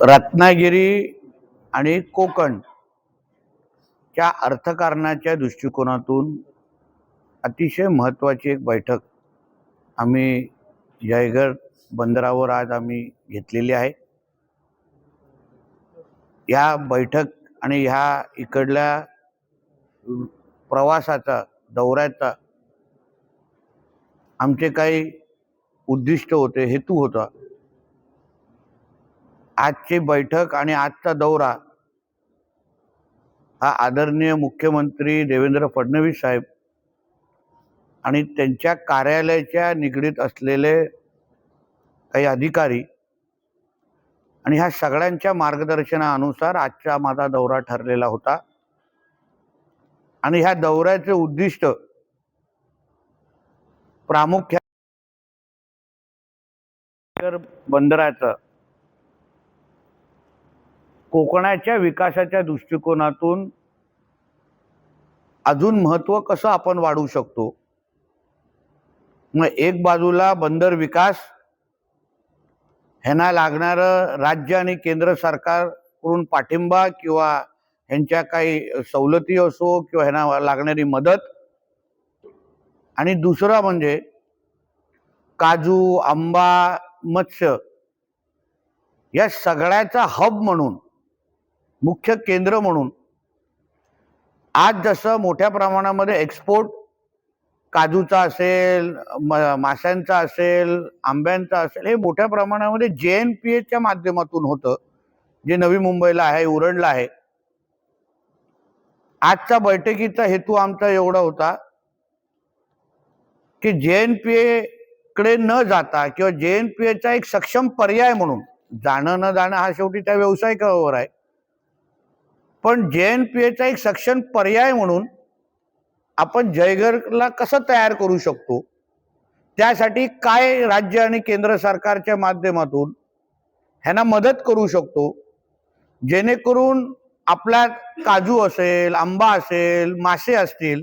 रत्नागिरी आणि कोकण च्या अर्थकारणाच्या दृष्टिकोनातून अतिशय महत्त्वाची एक बैठक आम्ही जयगड बंदरावर आज आम्ही घेतलेली आहे. या बैठक आणि ह्या इकडल्या प्रवासाचा दौऱ्याचा आमचे काही उद्दिष्ट होते हेतू होता. आजची बैठक आणि आजचा दौरा हा आदरणीय मुख्यमंत्री देवेंद्र फडणवीस साहेब आणि त्यांच्या कार्यालयाच्या निगडीत असलेले काही अधिकारी आणि ह्या सगळ्यांच्या मार्गदर्शनानुसार आजचा माझा दौरा ठरलेला होता. आणि ह्या दौऱ्याचे उद्दिष्ट प्रामुख्याने बंदराचं कोकणाच्या विकासाच्या दृष्टिकोनातून अजून महत्त्व कसं आपण वाढवू शकतो? मग एक बाजूला बंदर विकास ह्यांना लागणारं राज्य आणि केंद्र सरकारकडून पाठिंबा किंवा ह्यांच्या काही सवलती असो किंवा ह्यांना लागणारी मदत. आणि दुसरं म्हणजे काजू आंबा मत्स्य या सगळ्याचा हब म्हणून मुख्य केंद्र म्हणून. आज जसं मोठ्या प्रमाणामध्ये एक्सपोर्ट काजूचा असेल माशांचा असेल आंब्यांचा असेल हे मोठ्या प्रमाणामध्ये जे एन पी एच्या माध्यमातून होतं. जे नवी मुंबईला आहे उरणला आहे. आजच्या बैठकीचा हेतू आमचा एवढा होता की जे एन पी कडे न जाता किंवा जे एन पी एचा एक सक्षम पर्याय म्हणून जाणं न जाणं हा शेवटी त्या व्यावसायिकावर आहे. पण जे एन पी एचा एक सक्षम पर्याय म्हणून आपण जयगरला कसं तयार करू शकतो? त्यासाठी काय राज्य आणि केंद्र सरकारच्या माध्यमातून ह्यांना मदत करू शकतो? जेणेकरून आपला काजू असेल आंबा असेल मासे असतील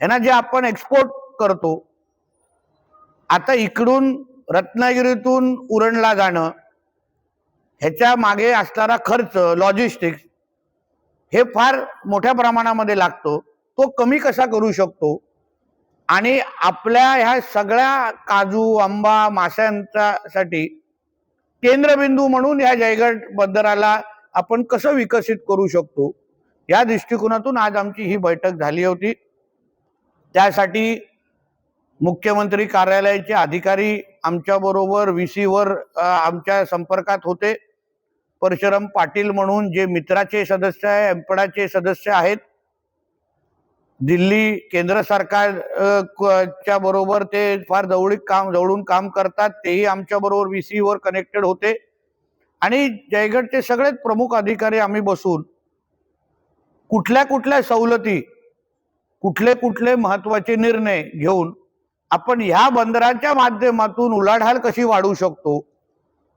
ह्यांना जे आपण एक्सपोर्ट करतो आता इकडून रत्नागिरीतून उरणला जाणं ह्याच्या मागे असणारा खर्च लॉजिस्टिक्स हे फार मोठ्या प्रमाणामध्ये लागतो. तो कमी कसा करू शकतो? आणि आपल्या ह्या सगळ्या काजू आंबा माशांच्यासाठी केंद्रबिंदू म्हणून ह्या जयगड बंदराला आपण कसं विकसित करू शकतो? या दृष्टिकोनातून आज आमची ही बैठक झाली होती. त्यासाठी मुख्यमंत्री कार्यालयाचे अधिकारी आमच्याबरोबर व्ही सीवर आमच्या संपर्कात होते. परशुराम पाटील म्हणून जे मित्राचे सदस्य आहे एम्पडाचे सदस्य आहेत दिल्ली केंद्र सरकार च्या बरोबर ते फार जवळीक काम जवळून काम करतात तेही आमच्या बरोबर व्ही वर कनेक्टेड होते. आणि जयगडचे सगळेच प्रमुख अधिकारी आम्ही बसून कुठल्या कुठल्या सवलती कुठले कुठले महत्त्वाचे निर्णय घेऊन आपण ह्या बंदराच्या माध्यमातून उलाढाल कशी वाढवू शकतो?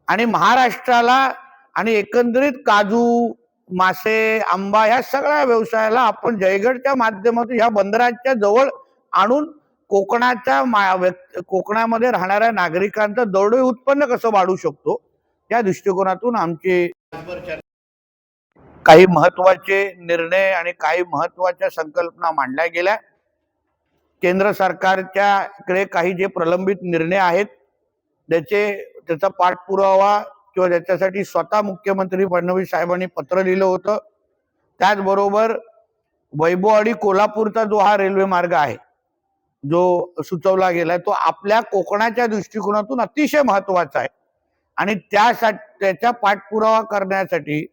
आणि महाराष्ट्राला आणि एकंदरीत काजू मासे आंबा ह्या सगळ्या व्यवसायाला आपण जयगडच्या माध्यमातून ह्या बंदराच्या जवळ आणून कोकणाच्या मा- व्यक्- कोकणामध्ये राहणाऱ्या नागरिकांचं दरडोई उत्पन्न कसं वाढवू शकतो या दृष्टिकोनातून आमचे काही महत्त्वाचे निर्णय आणि काही महत्त्वाच्या संकल्पना मांडल्या गेल्या. केंद्र सरकारच्याकडे काही जे प्रलंबित निर्णय आहेत त्याचे त्याचा पाठपुरावा किंवा त्याच्यासाठी स्वतः मुख्यमंत्री फडणवीस साहेबांनी पत्र लिहिलं होतं. त्याचबरोबर वैभववाडी कोल्हापूरचा जो हा रेल्वे मार्ग आहे जो सुचवला गेलाय तो आपल्या कोकणाच्या दृष्टिकोनातून अतिशय महत्त्वाचा आहे. आणि त्यासाठी त्याचा पाठपुरावा करण्यासाठी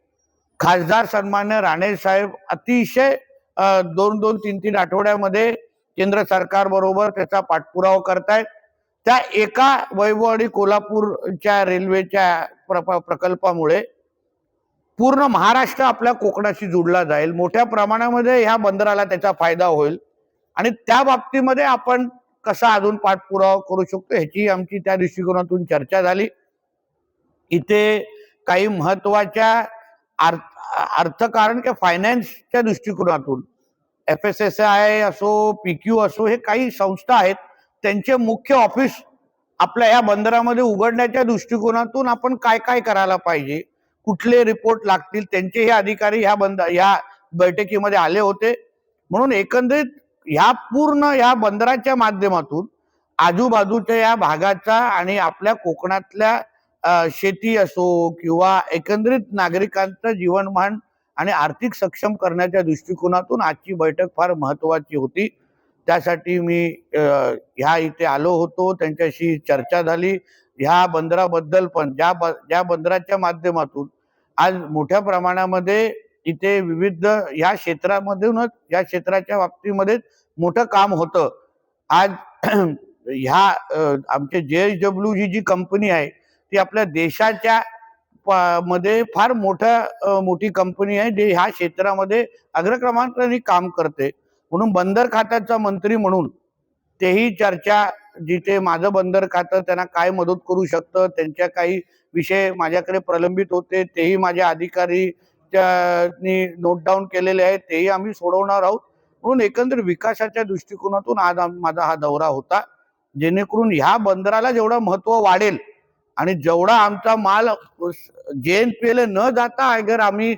खासदार सन्मान्य राणे साहेब अतिशय दोन दोन तीन तीन आठवड्यामध्ये केंद्र सरकार बरोबर त्याचा पाठपुरावा करतायत. त्या एका वैभववाडी कोल्हापूरच्या रेल्वेच्या प्र- प्रकल्पामुळे पूर्ण महाराष्ट्र आपल्या कोकणाशी जोडला जाईल. मोठ्या प्रमाणामध्ये ह्या बंदराला त्याचा फायदा होईल. आणि त्या बाबतीमध्ये आपण कसा अजून पाठपुरावा करू शकतो ह्याची आमची त्या दृष्टिकोनातून चर्चा झाली. इथे काही महत्त्वाच्या अर्थ अर्थकारण किंवा फायनान्सच्या दृष्टिकोनातून एफ एस एस आय असो पी क्यू असो हे काही संस्था आहेत. त्यांचे मुख्य ऑफिस आपल्या या बंदरामध्ये उघडण्याच्या दृष्टिकोनातून आपण काय काय करायला पाहिजे? कुठले रिपोर्ट लागतील? त्यांचे हे अधिकारी ह्या बंद या बैठकीमध्ये आले होते. म्हणून एकंदरीत ह्या पूर्ण या बंदराच्या माध्यमातून आजूबाजूच्या या भागाचा आणि आपल्या कोकणातल्या शेती असो किंवा एकंदरीत नागरिकांचं जीवनमान आणि आर्थिक सक्षम करण्याच्या दृष्टिकोनातून आजची बैठक फार महत्वाची होती. त्यासाठी मी ह्या इथे आलो होतो त्यांच्याशी चर्चा झाली. ह्या बंदराबद्दल पण ज्या ब ज्या बंदराच्या माध्यमातून आज मोठ्या प्रमाणामध्ये इथे विविध या क्षेत्रामधूनच या क्षेत्राच्या बाबतीमध्ये मोठं काम होतं. आज ह्या आमचे जे एस डब्ल्यू ही जी कंपनी आहे ती आपल्या देशाच्या मध्ये फार मोठ्या मोठी कंपनी आहे जे ह्या क्षेत्रामध्ये अग्रक्रमांकाने काम करते. म्हणून बंदर खात्याचा मंत्री म्हणून तेही चर्चा जिथे माझं बंदर खातं त्यांना काय मदत करू शकतं त्यांच्या काही विषय माझ्याकडे प्रलंबित होते तेही माझ्या अधिकारी नोट डाऊन केलेले आहेत तेही आम्ही सोडवणार आहोत. म्हणून एकंदर विकासाच्या दृष्टिकोनातून आज माझा हा दौरा होता जेणेकरून ह्या बंदराला जेवढं महत्त्व वाढेल आणि जेवढा आमचा माल जे एन पी एल न जाता अगर आम्ही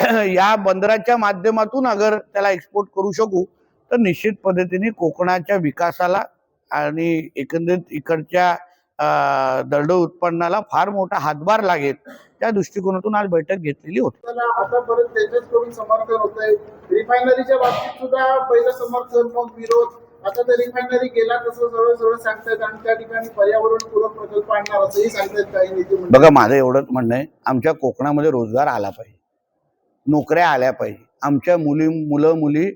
या बंदराच्या माध्यमातून अगर त्याला एक्सपोर्ट करू शकू तर निश्चित पद्धतीने कोकणाच्या विकासाला आणि एकंदरीत इकडच्या अं, दरडोई उत्पन्नाला फार मोठा हातभार लागेल. त्या दृष्टिकोनातून आज बैठक घेतलेली होती. आतापर्यंत समर्थन होतंय. रिफायनरीच्या बाबतीत सुद्धा पहिलं समर्थन मग विरोध. आता तर रिफायनरी गेला तसं सरळ सरळ सांगतायत आणि त्या ठिकाणी पर्यावरण पूरक प्रकल्प आणणार असंही सांगतायत काही नेते. बघा माझं एवढंच म्हणणं आहे. आमच्या कोकणामध्ये रोजगार आला पाहिजे. नोकऱ्या आल्या पाहिजे. आमच्या मुली मुलं मुली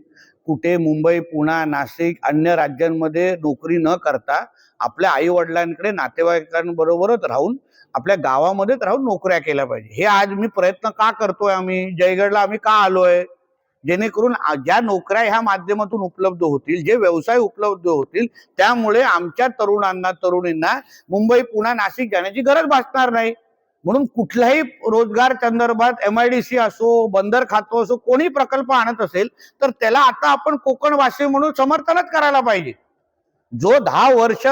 कुठे मुंबई पुणा नाशिक अन्य राज्यांमध्ये नोकरी न करता आपल्या आई वडिलांकडे नातेवाईकांबरोबरच राहून आपल्या गावामध्येच राहून नोकऱ्या केल्या पाहिजे. हे आज मी प्रयत्न का करतोय आम्ही? जयगडला आम्ही का आलोय? जेणेकरून ज्या नोकऱ्या ह्या माध्यमातून उपलब्ध होतील जे व्यवसाय उपलब्ध होतील त्यामुळे आमच्या तरुणांना तरुणींना मुंबई पुणा नाशिक जाण्याची गरज भासणार नाही. म्हणून कुठल्याही रोजगार संदर्भात एम आय डी सी असो बंदर खातो असो कोणी प्रकल्प आणत असेल तर त्याला आता आपण कोकणवासी म्हणून समर्थनच करायला पाहिजे. जो दहा वर्ष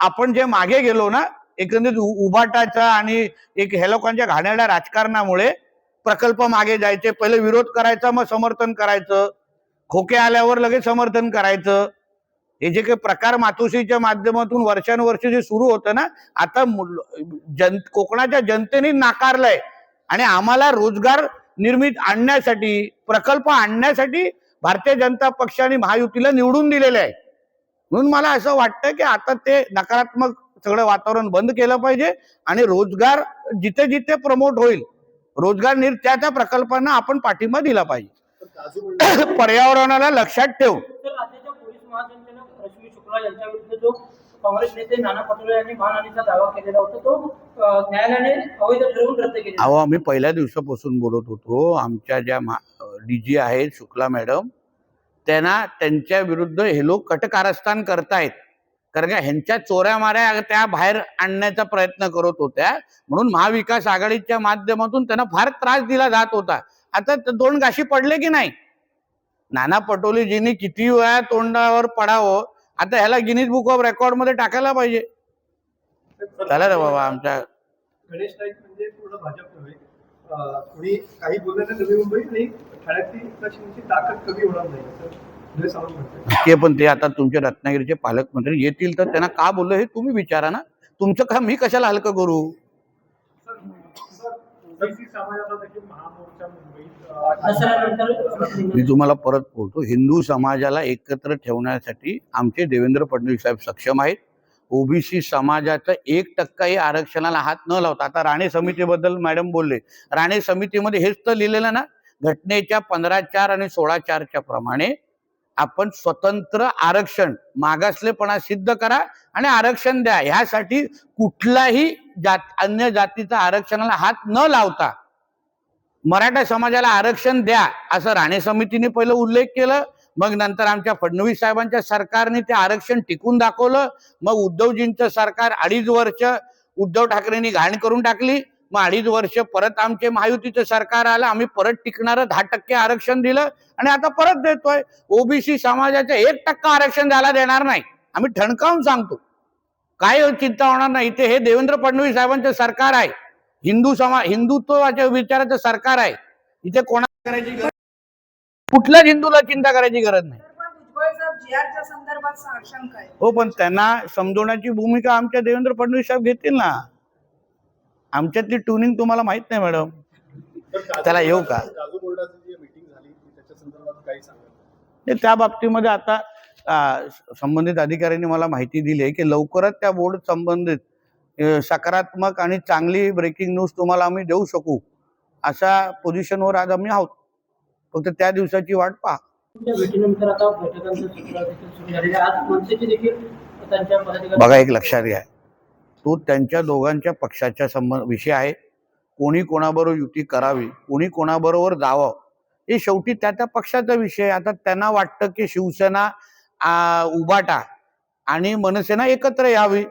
आपण जे मागे गेलो ना एकंदरीत उ- उभाटाचा आणि एक हे लोकांच्या घाणेरड्या राजकारणामुळे प्रकल्प मागे जायचे पहिले विरोध करायचा मग समर्थन करायचं. खोके आल्यावर लगेच समर्थन करायचं. हे जे काही प्रकार मातोश्रीच्या माध्यमातून वर्षानुवर्ष जे सुरू होतं ना आता मुल- जन कोकणाच्या जनतेने नाकारलंय. आणि आम्हाला रोजगार निर्मित आणण्यासाठी प्रकल्प आणण्यासाठी भारतीय जनता पक्ष आणि महायुतीला निवडून दिलेले आहे. म्हणून मला असं वाटतं की आता ते नकारात्मक सगळं वातावरण बंद केलं पाहिजे आणि रोजगार जिथे जिथे प्रमोट होईल रोजगार निर त्या त्या प्रकल्पांना आपण पाठिंबा दिला पाहिजे. पर्यावरणाला लक्षात ठेवून. तर यांच्या विरुद्ध जो काँग्रेस नेते नाना पटोले यांनी मानहानीचा दावा केलेला होता तो न्यायालयाने अवैध ठरवून रद्द केला अहो आम्ही पहिल्या दिवसापासून बोलत होतो आमच्या ज्या डी जी आहेत शुक्ला मॅडम त्यांना त्यांच्या विरुद्ध हे लोक कटकारस्थान करतायत. कारण का ह्यांच्या चोऱ्या माऱ्या त्या बाहेर आणण्याचा प्रयत्न करत होत्या. म्हणून महाविकास आघाडीच्या माध्यमातून त्यांना फार त्रास दिला जात होता. आता दोन गाशी पडले की नाही? नाना पटोलेजींनी किती वेळा तोंडावर पडावं आता ह्याला गिनीज बुक ऑफ रेकॉर्डमध्ये टाकायला पाहिजे. चला रे बाबा आमच्या गणेश नाईक म्हणजे पूर्ण भाजप नव्हे अं, कोणी काही बोललं तर नवी मुंबई आणि ठाण्यातली एकनाथ शिंदेची ताकद कमी होणार नाही असं धुळे सावंत म्हणतात. ते पण ते आता तुमचे रत्नागिरीचे पालकमंत्री येतील तर त्यांना का बोललं हे तुम्ही विचारा ना. तुमचं काम मी कशाला हलकं करू? मी तुम्हाला परत बोलतो हिंदू समाजाला एकत्र ठेवण्यासाठी आमचे देवेंद्र फडणवीस साहेब सक्षम आहेत. ओबीसी समाजाचं एक टक्काही आरक्षणाला हात न लावता आता राणे समितीबद्दल मॅडम बोलले राणे समितीमध्ये हेच तर लिहिलेलं ना घटनेच्या पंधरा चार आणि सोळा चारच्या प्रमाणे आपण स्वतंत्र आरक्षण मागासलेपणा सिद्ध करा आणि आरक्षण द्या. ह्यासाठी कुठलाही जात अन्य जातीचा आरक्षणाला हात न लावता मराठा समाजाला आरक्षण द्या असं राणे समितीने पहिलं उल्लेख केलं. मग नंतर आमच्या फडणवीस साहेबांच्या सरकारने ते आरक्षण टिकून दाखवलं. मग उद्धवजींचं सरकार अडीच वर्ष उद्धव ठाकरेंनी घाण करून टाकली. मग अडीच वर्ष परत आमचे महायुतीचं सरकार आलं. आम्ही परत टिकणारं दहा टक्के आरक्षण दिलं. आणि आता परत देतोय. ओबीसी समाजाचं एक टक्का आरक्षण द्यायला देणार नाही आम्ही ठणकावून सांगतो. काय चिंता होणार नाही. इथे हे देवेंद्र फडणवीस साहेबांचं सरकार आहे. हिंदू समाज हिंदुत्वाच्या विचाराचं सरकार आहे. इथे कोणा करायची कुठल्याच हिंदूला चिंता करायची गरज नाही. हो पण त्यांना समजवण्याची भूमिका आमच्या देवेंद्र फडणवीस साहेब घेतील ना. आमच्यातली ट्युनिंग तुम्हाला माहीत नाही मॅडम त्याला येऊ का? त्या बाबतीमध्ये आता संबंधित अधिकाऱ्यांनी मला माहिती दिली आहे की लवकरच त्या बोर्ड संबंधित सकारात्मक आणि चांगली ब्रेकिंग न्यूज तुम्हाला आम्ही देऊ शकू अशा पोझिशनवर आज आम्ही आहोत. फक्त त्या दिवसाची वाट पहा. बघा एक लक्षात घ्या. तो त्यांच्या दोघांच्या पक्षाच्या संबंध विषय आहे. कोणी कोणाबरोबर युती करावी कोणी कोणाबरोबर जावं हे शेवटी त्या त्या पक्षाचा विषय आहे. आता त्यांना वाटतं की शिवसेना आ, उबाटा आणि मनसेना एकत्र यावी.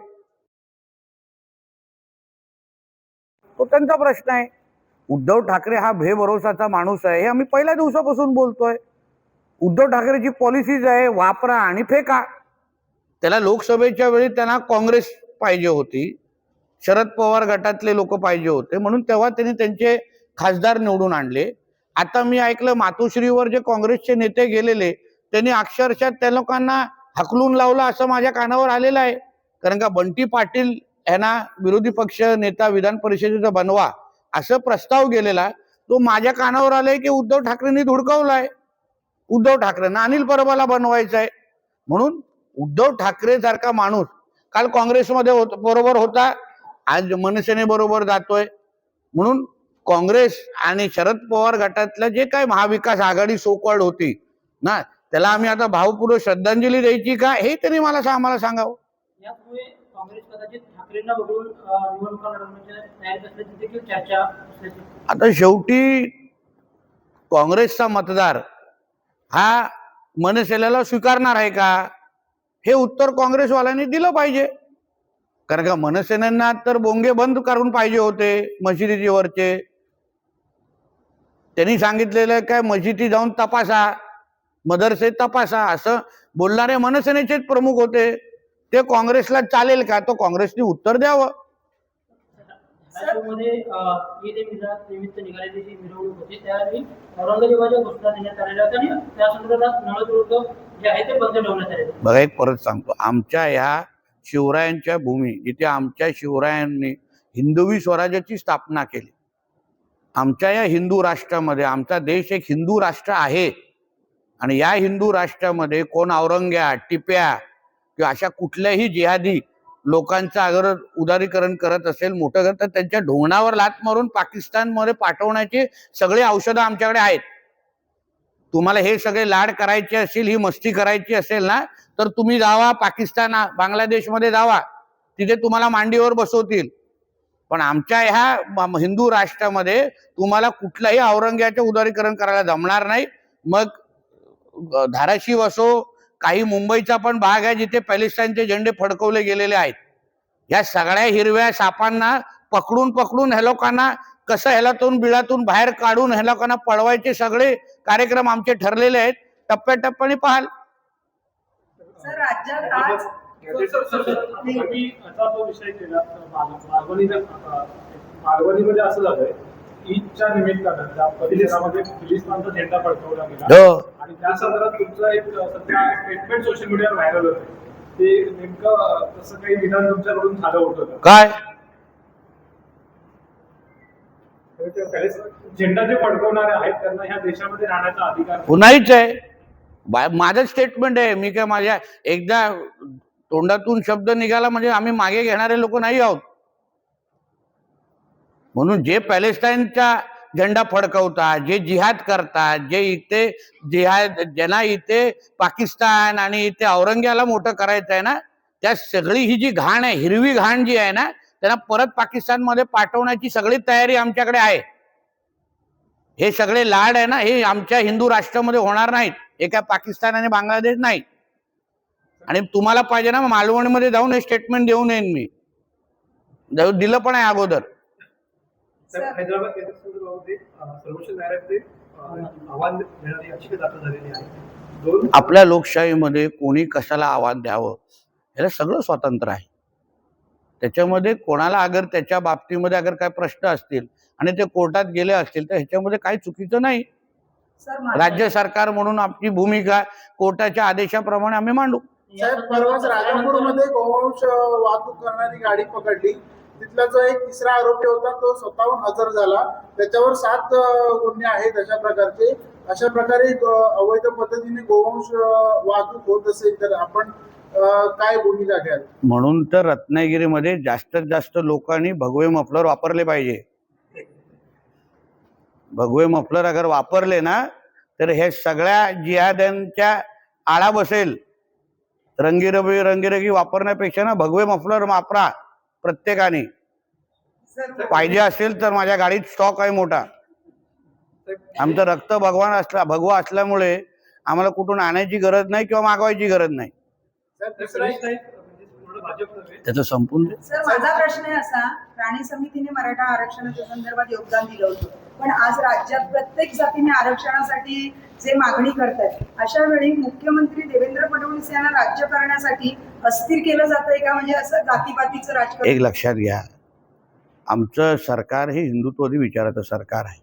तो त्यांचा प्रश्न आहे. उद्धव ठाकरे हा भेभरोसाचा माणूस आहे. हे आम्ही पहिल्या दिवसापासून बोलतोय. उद्धव ठाकरेची पॉलिसीज आहे वापरा आणि फेका. त्याला लोकसभेच्या वेळी त्यांना काँग्रेस पाहिजे होती. शरद पवार गटातले लोक पाहिजे होते. म्हणून तेव्हा त्यांनी त्यांचे खासदार निवडून आणले. आता मी ऐकलं मातोश्रीवर जे काँग्रेसचे नेते गेलेले त्यांनी अक्षरशः त्या लोकांना हकलून लावलं असं माझ्या कानावर आलेलं आहे. कारण का बंटी पाटील यांना विरोधी पक्ष नेता विधान परिषदेचा बनवा असं प्रस्ताव गेलेला तो माझ्या कानावर आलाय की उद्धव ठाकरेंनी धुडकावलाय. उद्धव ठाकरेंना अनिल परबाला बनवायचं आहे म्हणून उद्धव ठाकरे सारखा माणूस काल काँग्रेसमध्ये होत बरोबर होता आज मनसेने बरोबर जातोय. म्हणून काँग्रेस आणि शरद पवार गटातल्या जे काय महाविकास आघाडी सोकॉल्ड होती ना त्याला आम्ही आता भावपूर्वक श्रद्धांजली द्यायची का हे तरी मला सा- आम्हाला सांगावं. आता शेवटी काँग्रेसचा मतदार हा मनसेला स्वीकारणार आहे का? हे उत्तर काँग्रेसवाल्यांनी दिलं पाहिजे. कारण का मनसेनेंना तर बोंगे बंद करून पाहिजे होते मशिदीचे वरचे त्यांनी सांगितलेलं काय मशिदी जाऊन तपासा मदरसे तपासा असं बोलणारे मनसेनेचेच प्रमुख होते. ते काँग्रेसला चालेल का? तो काँग्रेसने उत्तर द्यावं. बघा एक परत सांगतो. आमच्या ह्या शिवरायांच्या भूमी जिथे आमच्या शिवरायांनी हिंदवी स्वराज्याची स्थापना केली आमच्या या हिंदू राष्ट्रामध्ये आमचा देश एक हिंदू राष्ट्र आहे. आणि या हिंदू राष्ट्रामध्ये कोण औरंग्या टिप्या किंवा अशा कुठल्याही जिहादी लोकांचं अगर उदारीकरण करत असेल मोठं करत तर त्यांच्या ढोंगणावर लात मारून पाकिस्तानमध्ये पाठवण्याची सगळी औषधं आमच्याकडे आहेत. तुम्हाला हे सगळे लाड करायचे असेल ही मस्ती करायची असेल ना तर तुम्ही जावा पाकिस्तान बांगलादेशमध्ये जावा. तिथे तुम्हाला मांडीवर बसवतील. पण आमच्या ह्या म- हिंदू राष्ट्रामध्ये तुम्हाला कुठल्याही औरंग्याचे उदारीकरण करायला जमणार नाही. मग धाराशिव असो काही मुंबईचा पण भाग आहे जिथे पॅलेस्टाईनचे झेंडे फडकवले गेलेले आहेत. या सगळ्या हिरव्या सापांना पकडून पकडून ह्या लोकांना कसं ह्यालातून बिळातून बाहेर काढून ह्या लोकांना पळवायचे सगळे कार्यक्रम आमचे ठरलेले आहेत. टप्प्याटप्प्याने पाहाल. सर राज्यात ईदच्या निमित्तानं त्या परिसरामध्ये पोलिसांचा झेंडा फडकवला गेला हो. आणि त्या संदर्भात तुमचं एक सध्या स्टेटमेंट सोशल मीडियावर व्हायरल होतं. ते नेमकं तसं काही विधान तुमच्याकडून झालं होतं का? काय? तर झेंडा जे फडकवणारे आहेत त्यांना ह्या देशामध्ये राहण्याचा अधिकार नाही. नाहीच आहे. बा- माझं स्टेटमेंट आहे. मी काय माझ्या एकदा तोंडातून शब्द निघाला म्हणजे आम्ही मागे घेणारे लोक नाही आहोत. म्हणून जे पॅलेस्टाईनचा झेंडा फडकवतात जे जिहाद करतात जे इथे जिहाद ज्यांना इथे पाकिस्तान आणि इथे औरंग्याला मोठं करायचं आहे ना त्या सगळी ही जी घाण आहे हिरवी घाण जी आहे ना त्यांना परत पाकिस्तानमध्ये पाठवण्याची सगळी तयारी आमच्याकडे आहे. हे सगळे लाड आहे ना हे आमच्या हिंदू राष्ट्रामध्ये होणार नाहीत हे काय पाकिस्तान आणि बांगलादेश नाही. आणि तुम्हाला पाहिजे ना मालवणीमध्ये जाऊन हे स्टेटमेंट देऊन येईन मी. दिलं पण आहे अगोदर. हैदराबाद सर्वोच्च न्यायालयामध्ये अ, आव्हान देणारी याचिका दाखल झालेली आहे. आपल्या लोकशाहीमध्ये कोणी कशाला आवाज द्यावं? याला सगळं स्वातंत्र्य आहे. त्याच्यामध्ये कोणाला अगर त्याच्या बाबतीमध्ये अगर काय प्रश्न असतील आणि ते कोर्टात गेले असतील तर ह्याच्यामध्ये काही चुकीचं नाही. राज्य सरकार म्हणून आपली भूमिका कोर्टाच्या आदेशाप्रमाणे आम्ही मांडू. साहेब परवाच राजापूरमध्ये गोवंश वाहतूक करणारी गाडी पकडली. तिथला जो एक तिसरा आरोपी होता तो स्वतःहून हजर झाला. त्याच्यावर सात गुन्हे आहेत अशा प्रकारचे. अशा प्रकारे अवैध पद्धतीने गोवंश वाहतूक होत असेल तर आपण काय भूमिका घ्याल म्हणून तर रत्नागिरीमध्ये जास्तीत जास्त लोकांनी भगवे मफलर वापरले पाहिजे. भगवे मफलर अगर वापरले ना तर हे सगळ्या जिहाद्यांच्या आळा बसेल. रंगीरबी रंगीरगी वापरण्यापेक्षा ना भगवे मफलर वापरा. प्रत्येकाने सर पाहिजे असेल तर माझ्या गाडीत स्टॉक आहे मोठा. आमचं रक्त भगवान असला भगवा असल्यामुळे आम्हाला कुठून आणायची गरज नाही किंवा मागवायची गरज नाही. त्याचं संपूर्ण सर माझा प्रश्न आहे असा प्राणी समितीने मराठा आरक्षणाच्या संदर्भात योगदान दिलं होतं. पण आज राज्यात प्रत्येक जातीने आरक्षणासाठी जे मागणी करतात अशा वेळी मुख्यमंत्री देवेंद्र फडणवीस यांना राज्य करण्यासाठी अस्थिर केलं जातंय का? म्हणजे असं जातीपातीचं राजकारण? एक लक्षात घ्या. आमचं सरकार हे हिंदुत्ववादी विचाराचं सरकार आहे.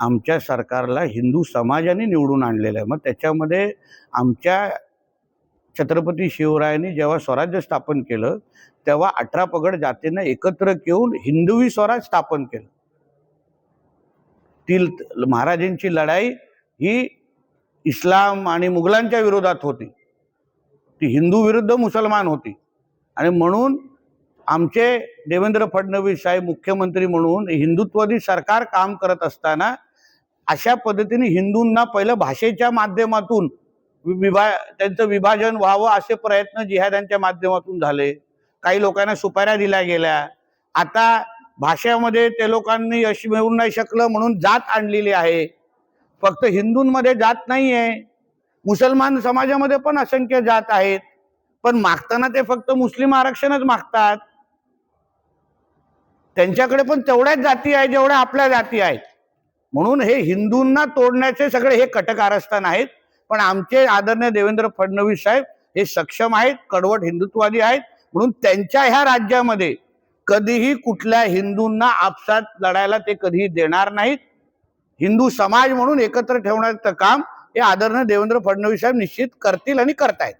आमच्या सरकारला हिंदू समाजाने निवडून आणलेलं आहे. मग त्याच्यामध्ये आमच्या छत्रपती शिवरायांनी जेव्हा स्वराज्य स्थापन केलं तेव्हा अठरा पगड जातीनं एकत्र घेऊन हिंदवी स्वराज स्थापन केलं. ती महाराजांची लढाई ही इस्लाम आणि मुघलांच्या विरोधात होती. ती हिंदू विरुद्ध मुसलमान होती. आणि म्हणून आमचे देवेंद्र फडणवीस साहेब मुख्यमंत्री म्हणून हिंदुत्ववादी सरकार काम करत असताना अशा पद्धतीने हिंदूंना पहिलं भाषेच्या माध्यमातून वि- विभा त्यांचं विभाजन व्हावं असे प्रयत्न जिहाद्यांच्या माध्यमातून झाले. काही लोकांना सुपाऱ्या दिल्या गेल्या. आता भाषेमध्ये ते लोकांनी यश मिळवू नाही शकलं म्हणून जात आणलेली आहे. फक्त हिंदूंमध्ये जात नाही आहे मुसलमान समाजामध्ये पण असंख्य जात आहेत. पण मागताना ते फक्त मुस्लिम आरक्षणच मागतात. त्यांच्याकडे पण तेवढ्याच जाती आहेत जेवढ्या आपल्या जाती आहेत. म्हणून हे हिंदूंना तोडण्याचे सगळे हे कटकारस्थान आहेत. पण आमचे आदरणीय देवेंद्र फडणवीस साहेब हे सक्षम आहेत कडवट हिंदुत्ववादी आहेत. म्हणून त्यांच्या ह्या राज्यामध्ये कधीही कुठल्या हिंदूंना आपसात लढायला ते कधीही देणार नाहीत. हिंदू समाज म्हणून एकत्र ठेवण्याचं काम हे आदरणीय देवेंद्र फडणवीस साहेब निश्चित करतील आणि करतायत.